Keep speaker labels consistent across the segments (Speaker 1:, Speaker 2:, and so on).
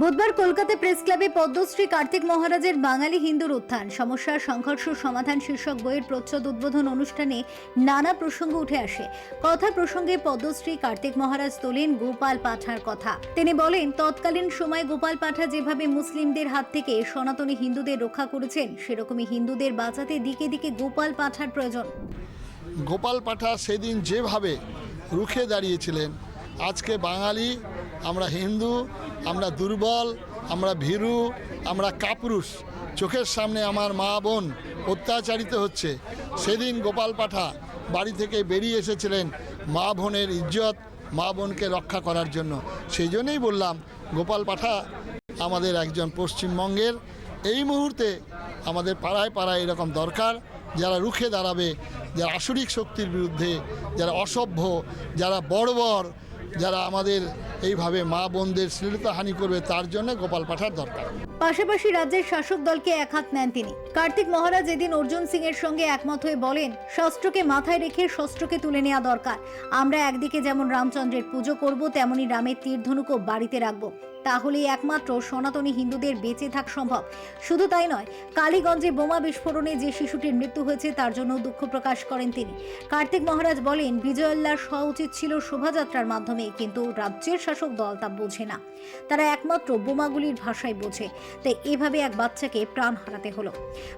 Speaker 1: বুধবার কলকাতা প্রেস ক্লাবে পদ্মশ্রী কার্তিক মহারাজের বাঙালি হিন্দুর উত্থান। সমস্যার সংঘর্ষ, সমাধান শীর্ষক বইয়ের প্রচ্ছদ উদ্বোধন অনুষ্ঠানে নানা প্রসঙ্গ উঠে আসে। কথা প্রসঙ্গে পদ্মশ্রী কার্তিক মহারাজ তোলেন গোপাল পাঠার কথা। তিনি বলেন, তৎকালীন সময় গোপাল পাঠা যেভাবে মুসলিমদের হাত থেকে সনাতনী হিন্দুদের রক্ষা করেছেন, সেরকমই হিন্দুদের বাঁচাতে দিকে দিকে গোপাল পাঠার প্রয়োজন।
Speaker 2: গোপাল পাঠা সেদিন যেভাবে রুখে দাঁড়িয়েছিলেন, আজকে বাঙালি আমরা হিন্দু, আমরা দুর্বল, আমরা ভীরু, আমরা কাপুরুষ। চোখের সামনে আমার মা বোন অত্যাচারিত হচ্ছে। সেদিন গোপাল পাঠা বাড়ি থেকে বেরিয়ে এসেছিলেন মা বোনের ইজ্জত, মা বোনকে রক্ষা করার জন্য। সেই জন্যই বললাম, গোপাল পাঠা, আমাদের একজন পশ্চিমবঙ্গের, এই মুহূর্তে আমাদের পাড়ায় পাড়ায় এরকম দরকার, যারা রুখে দাঁড়াবে, যারা আসরিক শক্তির বিরুদ্ধে, যারা অসভ্য, যারা বর্বর যারা আমাদের এইভাবে মা বোনদের শ্লীলতাহানি করবে, তার জন্য গোপাল পাঠার দরকার।
Speaker 1: পাশাপাশি রাজ্যের শাসক দলকে একহাত নেন তিনি। কার্তিক মহারাজ এদিন অর্জুন সিং এর সঙ্গে একমত হয়ে বলেন, শস্ত্রকে মাথায় রেখে শস্ত্রকে তুলে নেওয়া দরকার। আমরা একদিকে যেমন রামচন্দ্রের পুজো করব, তেমনি রামের তীর ধনুকও বাড়িতে রাখব। তাহলেই একমাত্র সনাতনী হিন্দুদের বেঁচে থাক সম্ভব। শুধু তাই নয়, কালীগঞ্জে বোমা বিস্ফোরণে যে শিশুটির মৃত্যু হয়েছে, তার জন্য দুঃখ প্রকাশ করেন তিনি। কার্তিক মহারাজ বলেন বিজয়োল্লাস হওয়া উচিত ছিল শোভাযাত্রার মাধ্যমে কিন্তু রাজ্যের শাসক দল তা বোঝে না। তারা একমাত্র বোমাগুলির ভাষায় বোঝে। তাই এভাবে এক বাচ্চাকে প্রাণ হারাতে হলো।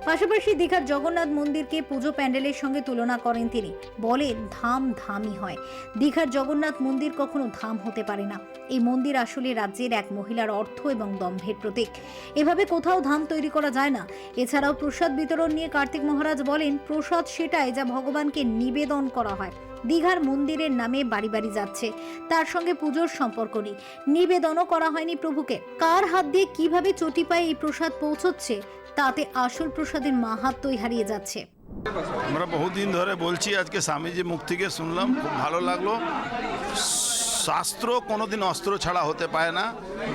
Speaker 1: পাশাপাশি দীঘার জগন্নাথ মন্দিরকে পুজো প্যান্ডেলের সঙ্গে তুলনা করেন তিনি। বলেন, ধাম ধামই হয়। দীঘার জগন্নাথ মন্দির কখনো ধাম হতে পারে না। এই মন্দির আসলে রাজ্যের এক মহিলার অর্থ এবং দম্ভের প্রতীক। এভাবে কোথাও ধাম তৈরি করা যায় না। এছাড়াও প্রসাদ বিতরণ নিয়ে কার্তিক মহারাজ বলেন, প্রসাদ সেটাই যা ভগবানকে নিবেদন করা হয়। দীঘার মন্দিরের নামে বাড়ি বাড়ি যাচ্ছে। তার সঙ্গে পুজোর সম্পর্ক নেই। নিবেদনও করা হয়নি প্রভুকে। কার হাত দিয়ে কীভাবে চটি পায়ে এই প্রসাদ পৌঁছচ্ছে তাতে আসল প্রসাদের মাহাত্মই হারিয়ে যাচ্ছে।
Speaker 3: আমরা বহুদিন ধরে বলছি আজকে স্বামীজি মুখ থেকে শুনলাম খুব ভালো লাগল। শাস্ত্র কোনোদিন অস্ত্র ছাড়া হতে পারে না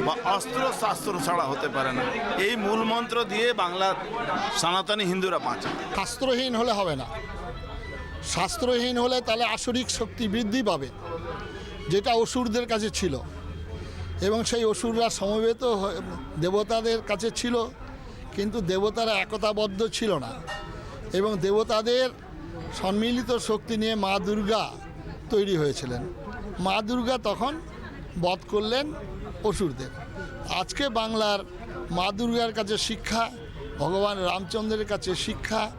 Speaker 3: বা অস্ত্র শাস্ত্র ছাড়া হতে পারে না। এই মূল মন্ত্র দিয়ে বাংলার সনাতনী হিন্দুরা বাঁচে।
Speaker 2: শাস্ত্রহীন হলে হবে না। শাস্ত্রহীন হলে তাহলে আসরিক শক্তি বৃদ্ধি পাবে, যেটা অসুরদের কাছে ছিল। এবং সেই অসুররা সমবেত দেবতাদের কাছে ছিল, কিন্তু দেবতারা একতাবদ্ধ ছিল না। এবং দেবতাদের সম্মিলিত শক্তি নিয়ে মা দুর্গা তৈরি হয়েছিলেন। মা দুর্গা তখন বধ করলেন অসুরদের। আজকে বাংলার মা দুর্গার কাছে শিক্ষা, ভগবান রামচন্দ্রের কাছে শিক্ষা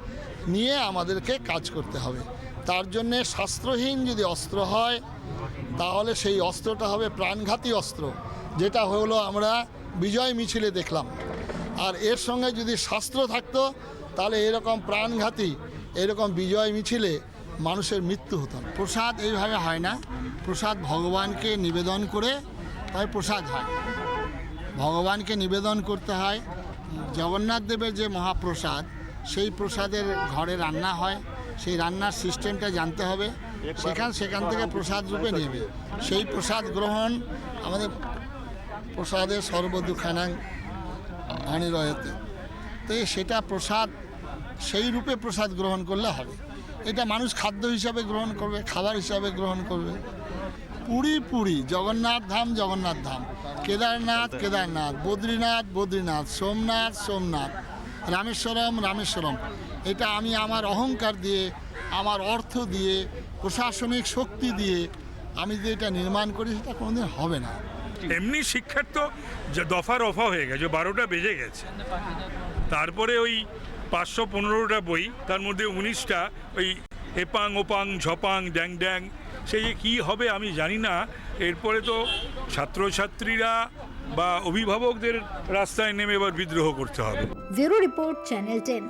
Speaker 2: নিয়ে আমাদেরকে কাজ করতে হবে। তার জন্যে শাস্ত্রহীন যদি অস্ত্র হয়, তাহলে সেই অস্ত্রটা হবে প্রাণঘাতী অস্ত্র, যেটা হলো আমরা বিজয় মিছিলে দেখলাম। আর এর সঙ্গে যদি শাস্ত্র থাকতো, তাহলে এরকম প্রাণঘাতী, এরকম বিজয় মিছিলে মানুষের মৃত্যু হতো। প্রসাদ এইভাবে হয় না। প্রসাদ ভগবানকে নিবেদন করে, তাই প্রসাদ হয়। ভগবানকে নিবেদন করতে হয়। জগন্নাথ দেবের যে মহাপ্রসাদ সেই প্রসাদের ঘরে রান্না হয়, সেই রান্নার সিস্টেমটা জানতে হবে, সেখান সেখান থেকে প্রসাদ রূপে নেবে। সেই প্রসাদ গ্রহণ আমাদের প্রসাদের সর্বদুখানাং অনিরয়তে। তো সেটা প্রসাদ, সেই রূপে প্রসাদ গ্রহণ করলে হবে। এটা মানুষ খাদ্য হিসাবে গ্রহণ করবে, খাবার হিসাবে গ্রহণ করবে। পুরী পুরী, জগন্নাথ ধাম জগন্নাথ ধাম। কেদারনাথ কেদারনাথ, বদ্রীনাথ বদ্রীনাথ, সোমনাথ সোমনাথ। রামেশ্বরম রামেশ্বরম। এটা আমি আমার অহংকার দিয়ে, আমার অর্থ দিয়ে, প্রশাসনিক শক্তি দিয়ে আমি যে এটা নির্মাণ করি, সেটা কোনোদিন হবে না।
Speaker 4: এমনি শিক্ষার তো যে দফা রফা হয়ে গেছে, বারোটা বেজে গেছে। তারপরে ওই পাঁচশো পনেরোটা বই, তার মধ্যে উনিশটা ওই এপাং ওপাং, ঝপাং, ড্যাং ড্যাং সেই যে কী হবে আমি জানি না। এরপরে তো ছাত্রছাত্রীরা বা অভিভাবকদের রাস্তায় নেমে এবার বিদ্রোহ করতে হবে।
Speaker 1: Bureau report channel ten.